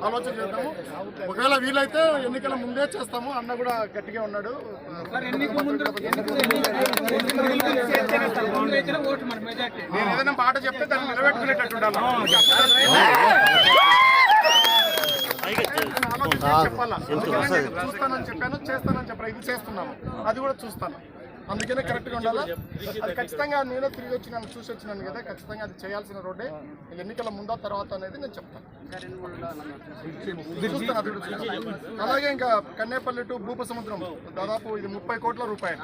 ఆలోచన చేద్దాము ఒకవేళ వీలైతే ఎన్నికల ముందే చేస్తాము అన్న కూడా గట్టిగా ఉన్నాడు నేను ఏదైనా మాట చెప్తే దాన్ని నిలబెట్టుకునేటట్టు చూస్తానని చెప్పాను చేస్తానని చెప్పాను ఇది చేస్తున్నాను అది కూడా చూస్తాను అందుకనే కరెక్ట్గా ఉండాలా అది ఖచ్చితంగా నేనే తిరిగి వచ్చినాను చూసి వచ్చినాను కదా ఖచ్చితంగా అది చేయాల్సిన రోడ్డే ఎన్నికల ముందా తర్వాత అనేది నేను చెప్తాను అలాగే ఇంకా కన్నేపల్లి టు భూప సముద్రం దాదాపు ఇది ముప్పై కోట్ల రూపాయలు.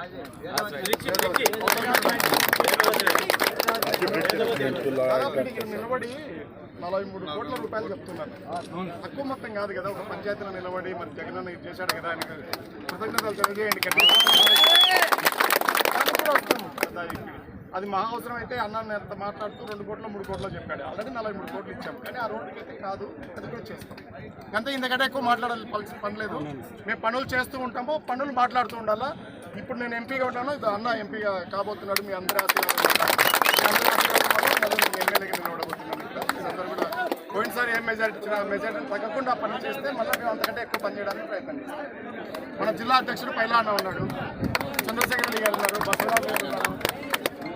నిలబడి నలభై మూడు కోట్ల రూపాయలు చెప్తున్నారు. తక్కువ మొత్తం కాదు కదా ఒక పంచాయతీలో నిలబడి మరి జగన్ చేశాడు కదా కృతజ్ఞతలు తెలియజేయండి. వస్తాము. కదా అది మా అవసరం అయితే అన్న ఎంత మాట్లాడుతూ రెండు కోట్లు మూడు కోట్లు చెప్పాడు. ఆల్రెడీ నలభై మూడు కోట్లు ఇచ్చాం. కానీ ఆ రోడ్డుకి అయితే కాదు అది కూడా చేస్తాం. అంతే ఇంతకంటే ఎక్కువ మాట్లాడాలి పని- పని లేదు. మేము పనులు చేస్తూ ఉంటాము పనులు మాట్లాడుతూ ఉండాలా? ఇప్పుడు నేను ఎంపీగా ఉంటాను ఇది అన్న ఎంపీగా కాబోతున్నాడు మీ అందరి ఆశీర్వాదం ఎమ్మెల్యేగా నిలబడబోతున్నాను. కూడా పోయినసారి ఏం మెజారిటీ ఇచ్చినా మెజారిటీ తగ్గకుండా పని చేస్తే మళ్ళీ మేము అంతకంటే ఎక్కువ పని చేయడానికి ప్రయత్నం చేస్తాం. మన జిల్లా అధ్యక్షుడు పైలాన్న ఉన్నాడు. చంద్రశేఖర్ రెడ్డి గారు ఉన్నారు బసవరాజు గారు ఉన్నారు.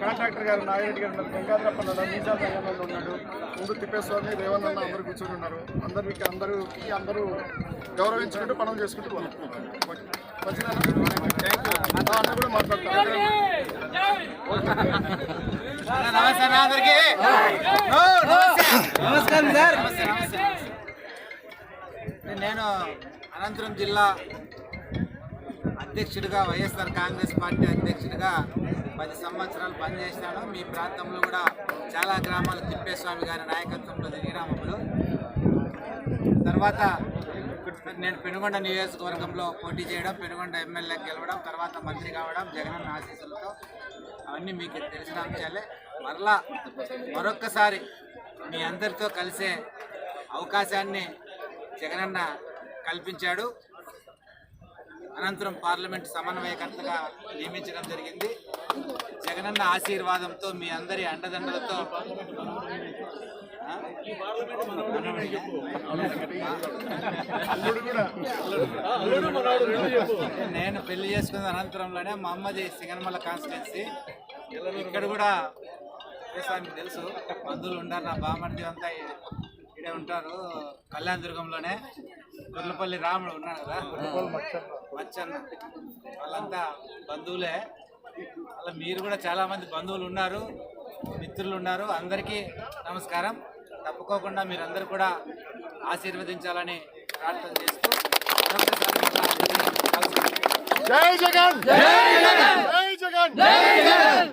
కాంట్రాక్టర్ గారు నాగిరెడ్డి గారు ఉన్నారు. గంగాధరప్ప ఉన్నాడు మీజా దయానంద్ ఉన్నాడు. ముందు తిప్పేస్వామి అన్న అందరూ కూర్చొని ఉన్నారు. అందరికి అందరికి అందరూ గౌరవించుకుంటూ పనులు చేసుకుంటూ పోవాలి. అన్న కూడా మాట్లాడతారు నమస్తే నమస్కారం సార్ నేను అనంతపురం జిల్లా అధ్యక్షుడిగా వైఎస్ఆర్ కాంగ్రెస్ పార్టీ అధ్యక్షుడిగా పది సంవత్సరాలు పనిచేసినాను మీ ప్రాంతంలో కూడా చాలా గ్రామాలు తిప్పేస్వామి గారి నాయకత్వంలో తిరిగినామప్పుడు తర్వాత నేను పెనుగొండ నియోజకవర్గంలో పోటీ చేయడం పెనుగొండ ఎమ్మెల్యేకి గెలవడం తర్వాత మంత్రి కావడం జగనన్న ఆశీస్సులతో అవన్నీ మీకు తెలిసిన అంశాలే. మరలా మరొక్కసారి మీ అందరితో కలిసే అవకాశాన్ని జగనన్న కల్పించాడు. అనంతరం పార్లమెంట్ సమన్వయకర్తగా నియమించడం జరిగింది. జగనన్న ఆశీర్వాదంతో మీ అందరి అండదండలతో. నేను పెళ్ళి చేసుకున్న అనంతరంలోనే మా అమ్మది సింగనమల కాన్స్టిట్యున్సీ. ఇక్కడ కూడా మీకు తెలుసు బంధువులు ఉంటారు నా బామర్ది అంతా ఇక్కడే ఉంటారు. కళ్యాణదుర్గంలోనే గుర్లపల్లి రాముడు ఉన్నాడు కదా. మచ్చన్న. వాళ్ళంతా బంధువులే. అలా మీరు కూడా చాలా మంది బంధువులు ఉన్నారు మిత్రులు ఉన్నారు. అందరికీ నమస్కారం. తప్పుకోకుండా మీరందరూ కూడా ఆశీర్వదించాలని ప్రార్థన చేస్తూ మరొకసారి మళ్ళా అందరికీ కలుసుకుంటాం. జై జగన్! జై జగన్! జై జగన్!